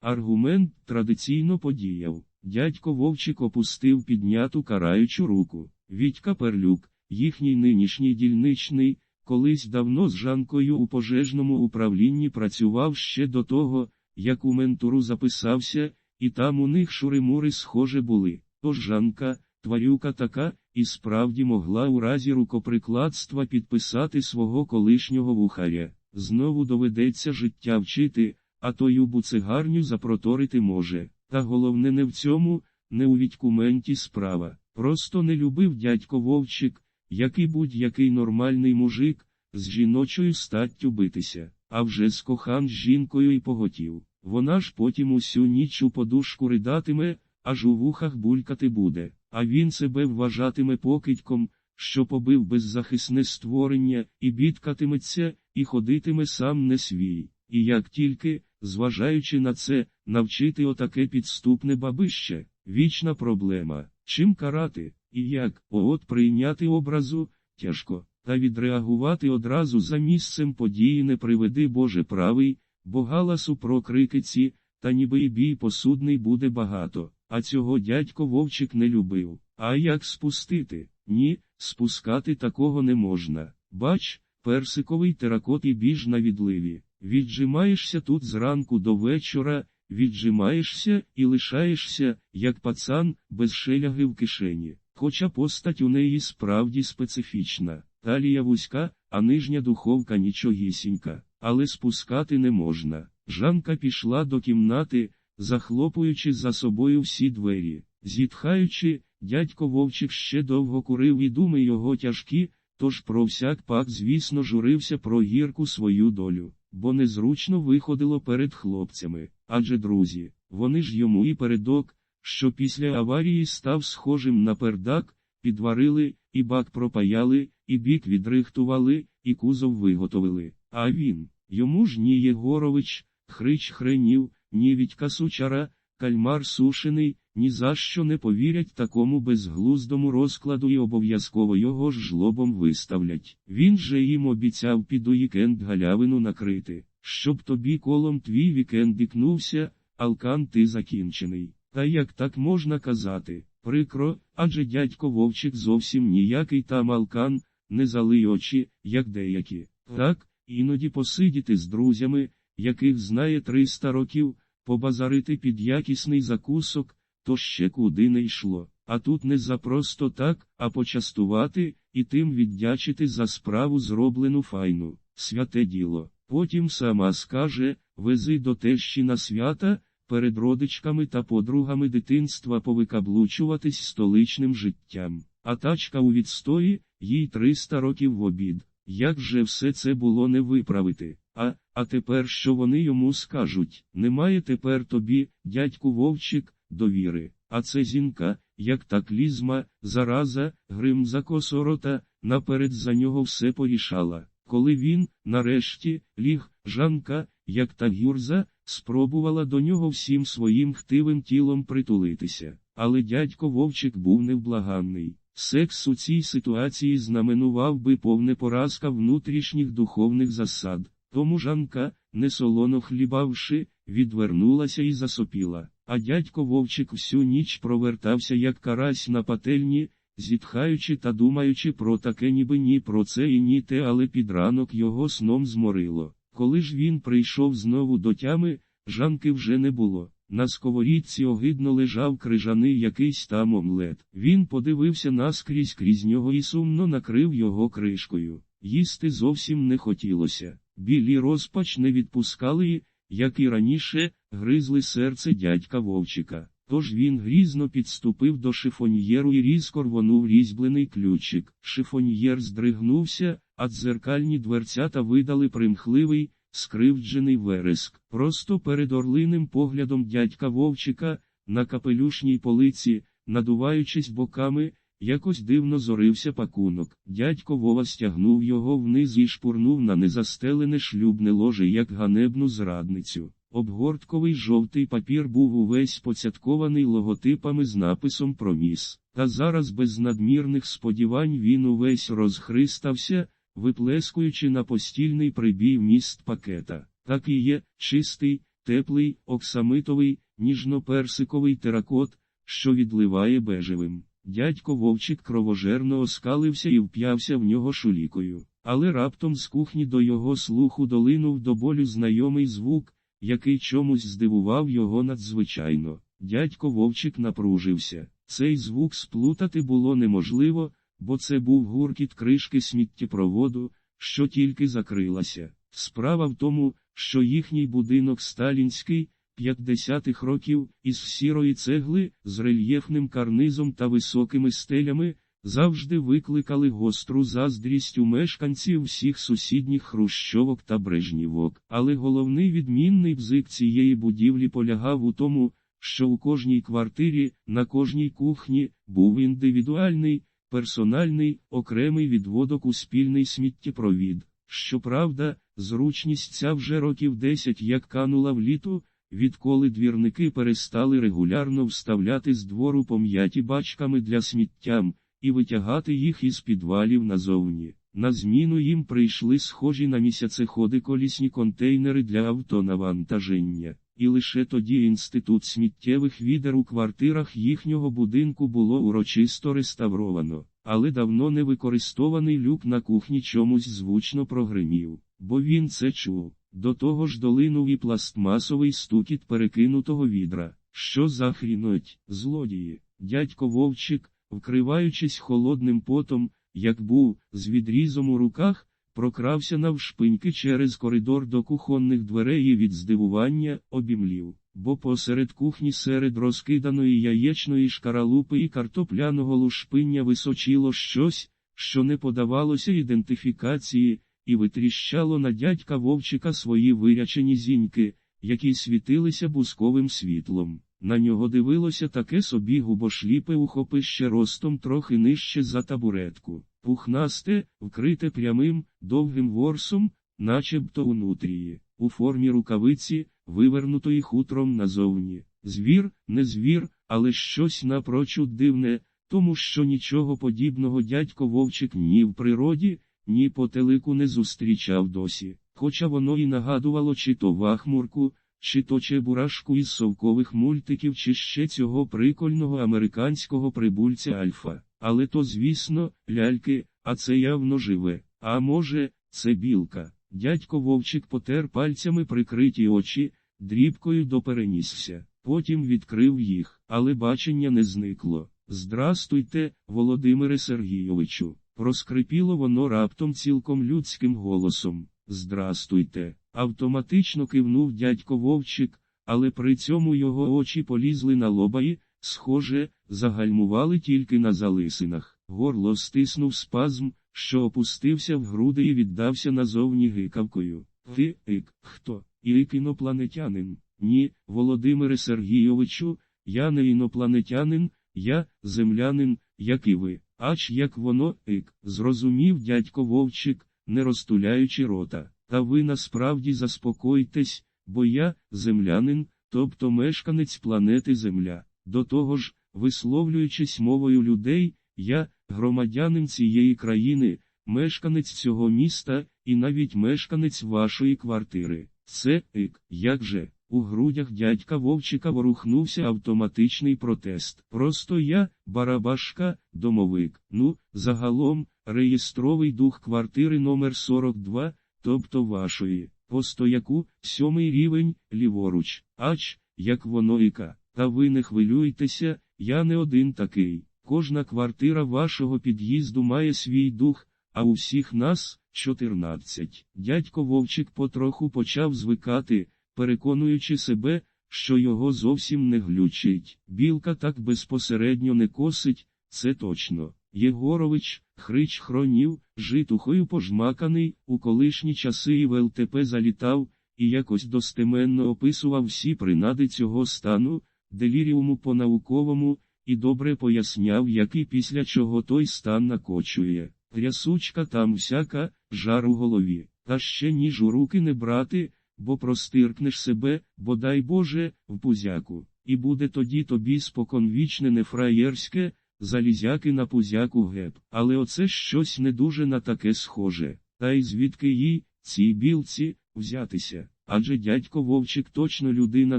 Аргумент традиційно подіяв. Дядько Вовчик опустив підняту караючу руку. Вітька Перлюк, їхній нинішній дільничний, колись давно з Жанкою у пожежному управлінні працював ще до того, як у ментуру записався, і там у них шуримури схоже були. Тож Жанка, тварюка така, і справді могла у разі рукоприкладства підписати свого колишнього вухаря. Знову доведеться життя вчити, а тою буцегарню запроторити може. Та головне не в цьому, не у відкументі справа. Просто не любив дядько Вовчик, як і будь-який нормальний мужик, з жіночою статтю битися, а вже з кохан з жінкою і поготів. Вона ж потім усю ніч у подушку ридатиме, аж у вухах булькати буде, а він себе вважатиме покидьком, що побив беззахисне створення, і бідкатиметься, і ходитиме сам не свій. І як тільки, зважаючи на це, навчити отаке підступне бабище, вічна проблема, чим карати, і як, от прийняти образу, тяжко, та відреагувати одразу за місцем події не приведи Боже правий, бо галасу про крикиці, та ніби і бій посудний буде багато, а цього дядько Вовчик не любив. А як спустити? Ні, спускати такого не можна. Бач, персиковий теракот і біж на відливі. Віджимаєшся тут зранку до вечора, віджимаєшся і лишаєшся, як пацан, без шеляги в кишені. Хоча постать у неї справді специфічна, талія вузька, а нижня духовка нічогісінька, але спускати не можна. Жанка пішла до кімнати, захлопуючи за собою всі двері. Зітхаючи, дядько Вовчик ще довго курив і думи його тяжкі, тож про всяк пак, звісно, журився про гірку свою долю, бо незручно виходило перед хлопцями. Адже друзі, вони ж йому і передок, що після аварії став схожим на пердак, підварили, і бак пропаяли, і бік відрихтували, і кузов виготовили. А він, йому ж ні Єгорович, Хрич хренів, ні Вітька Сучара, кальмар сушений, ні за що не повірять такому безглуздому розкладу і обов'язково його ж жлобом виставлять. Він же їм обіцяв під уікенд галявину накрити, щоб тобі колом твій вікенд ікнувся, алкан ти закінчений. Та як так можна казати? Прикро, адже дядько Вовчик зовсім ніякий там алкан, не залий очі, як деякі. Так, іноді посидіти з друзями, яких знає 300 років, побазарити під якісний закусок, то ще куди не йшло. А тут не за просто так, а почастувати, і тим віддячити за справу зроблену файну, святе діло. Потім сама скаже, вези до тещі на свята, перед родичками та подругами дитинства повикаблучуватись столичним життям. А тачка у відстої, їй 300 років в обід. Як же все це було не виправити? А, а тепер що вони йому скажуть? Немає тепер тобі, дядьку Вовчик, довіри. А це зінка, як та клізма, зараза, гримза косорота, наперед за нього все порішала. Коли він, нарешті, ліг, Жанка, як та гюрза, спробувала до нього всім своїм хтивим тілом притулитися. Але дядько Вовчик був невблаганний. Секс у цій ситуації знаменував би повне поразка внутрішніх духовних засад. Тому Жанка, не солоно хлібавши, відвернулася і засопіла. А дядько Вовчик всю ніч провертався як карась на пательні, зітхаючи та думаючи про таке ніби ні про це і ні те, але під ранок його сном зморило. Коли ж він прийшов знову до тями, Жанки вже не було. На сковорідці огидно лежав крижаний якийсь там омлет. Він подивився наскрізь крізь нього і сумно накрив його кришкою. Їсти зовсім не хотілося. Білі розпач не відпускали і, як і раніше, гризли серце дядька Вовчика. Тож він грізно підступив до шифоньєру і різко рвонув різьблений ключик. Шифоньєр здригнувся, а дзеркальні дверцята видали примхливий, скривджений вереск. Просто перед орлиним поглядом дядька Вовчика, на капелюшній полиці, надуваючись боками, якось дивно зорився пакунок. Дядько Вова стягнув його вниз і шпурнув на незастелене шлюбне ложе як ганебну зрадницю. Обгортковий жовтий папір був увесь поцяткований логотипами з написом про міс. Та зараз без надмірних сподівань він увесь розхристався, виплескуючи на постільний прибій міст пакета. Так і є, чистий, теплий, оксамитовий, ніжно-персиковий теракот, що відливає бежевим. Дядько вовчик кровожерно оскалився і вп'явся в нього шулікою. Але раптом з кухні до його слуху долинув до болю знайомий звук, який чомусь здивував його надзвичайно. Дядько вовчик напружився. Цей звук сплутати було неможливо, бо це був гуркіт кришки сміттєпроводу, що тільки закрилася. Справа в тому, що їхній будинок сталінський, 50-х років, із сірої цегли, з рельєфним карнизом та високими стелями, завжди викликали гостру заздрість у мешканців всіх сусідніх хрущовок та брежнівок. Але головний відмінний бзик цієї будівлі полягав у тому, що у кожній квартирі, на кожній кухні, був індивідуальний, персональний, окремий відводок у спільний сміттєпровід. Щоправда, зручність ця вже років 10 як канула в літу, відколи двірники перестали регулярно вставляти з двору пом'яті бачками для сміттям, і витягати їх із підвалів назовні. На зміну їм прийшли схожі на місяцеходи колісні контейнери для автонавантаження, і лише тоді інститут сміттєвих відер у квартирах їхнього будинку було урочисто реставровано, але давно не використований люк на кухні чомусь звучно прогримів, бо він це чув. До того ж долинув і пластмасовий стукіт перекинутого відра. Що за хріноть, злодії, дядько вовчик, вкриваючись холодним потом, як був, з відрізом у руках, прокрався навшпиньки через коридор до кухонних дверей і від здивування обімлів, бо посеред кухні серед розкиданої яєчної шкаралупи і картопляного лушпиння височило щось, що не подавалося ідентифікації, і витріщало на дядька вовчика свої вирячені зіньки, які світилися бусковим світлом. На нього дивилося таке собі губошліпе ухопище ростом трохи нижче за табуретку, пухнасте, вкрите прямим, довгим ворсом, начебто унутрії, у формі рукавиці, вивернутої хутром назовні. Звір, не звір, але щось напрочуд дивне, тому що нічого подібного дядько вовчик ні в природі, ні по телику не зустрічав досі, хоча воно і нагадувало чи то вахмурку, чи то чебурашку із совкових мультиків, чи ще цього прикольного американського прибульця Альфа. Але то, звісно, ляльки, а це явно живе. А може, це білка. Дядько вовчик потер пальцями прикриті очі, дрібкою доперенісся, потім відкрив їх, але бачення не зникло. Здрастуйте, Володимире Сергійовичу. Проскрипіло воно раптом цілком людським голосом. Здрастуйте. Автоматично кивнув дядько вовчик, але при цьому його очі полізли на лоба і, схоже, загальмували тільки на залисинах. Горло стиснув спазм, що опустився в груди і віддався назовні гикавкою. Ти, ік, хто? Ік інопланетянин? Ні, Володимире Сергійовичу, я не інопланетянин, я землянин, як і ви. Ач як воно, ік, зрозумів дядько вовчик, не розтуляючи рота. Та ви насправді заспокойтесь, бо я, землянин, тобто мешканець планети Земля. До того ж, висловлюючись мовою людей, я, громадянин цієї країни, мешканець цього міста і навіть мешканець вашої квартири. Це, ік, як же, у грудях дядька Вовчика ворухнувся автоматичний протест. Просто я, барабашка, домовик. Ну, загалом, реєстровий дух квартири номер 42 тобто вашої, по стояку, сьомий рівень, ліворуч, ач, як воно іка. Та ви не хвилюйтеся, я не один такий. Кожна квартира вашого під'їзду має свій дух, а у всіх нас 14. Дядько Вовчик потроху почав звикати, переконуючи себе, що його зовсім не глючить. Білка так безпосередньо не косить, це точно. Єгорович, Хрич хронів, житухою пожмаканий, у колишні часи і в ЛТП залітав, і якось достеменно описував всі принади цього стану, деліріуму по-науковому, і добре поясняв, який після чого той стан накочує. Трясучка там всяка, жар у голові, та ще ніж у руки не брати, бо простиркнеш себе, бодай Боже, в пузяку, і буде тоді тобі споконвічне нефраєрське, залізяки на пузяку геп. Але оце щось не дуже на таке схоже. Та й звідки їй, цій білці, взятися. адже дядько Вовчик точно людина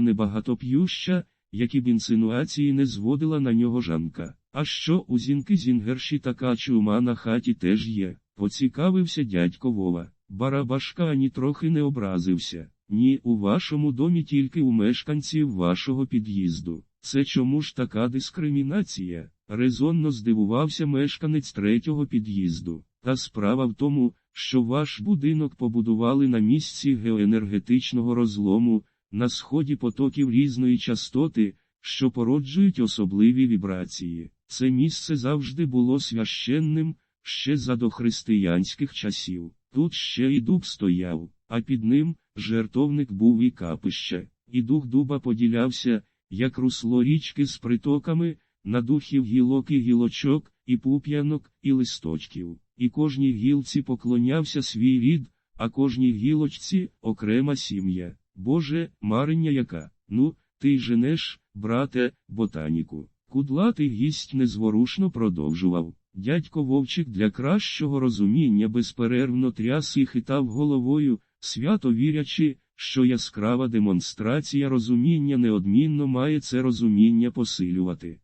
небагатоп'юща, які б інсинуації не зводила на нього Жанка. А що у зінки зінгерші така чума на хаті теж є, поцікавився дядько Вова. Барабашка ані трохи не образився. Ні, у вашому домі тільки у мешканців вашого під'їзду. Це чому ж така дискримінація? Резонно здивувався мешканець третього під'їзду. Та справа в тому, що ваш будинок побудували на місці геоенергетичного розлому, на сході потоків різної частоти, що породжують особливі вібрації. Це місце завжди було священним, ще за дохристиянських часів. Тут ще і дуб стояв, а під ним жертовник був і капище, і дух дуба поділявся, як русло річки з притоками, на духів гілок і гілочок, і пуп'янок, і листочків. І кожній гілці поклонявся свій рід, а кожній гілочці окрема сім'я. Боже, марення яка, ну, ти женеш, брате, ботаніку. Кудлатий гість незворушно продовжував. Дядько Вовчик для кращого розуміння безперервно тряс і хитав головою, свято вірячи, що яскрава демонстрація розуміння неодмінно має це розуміння посилювати.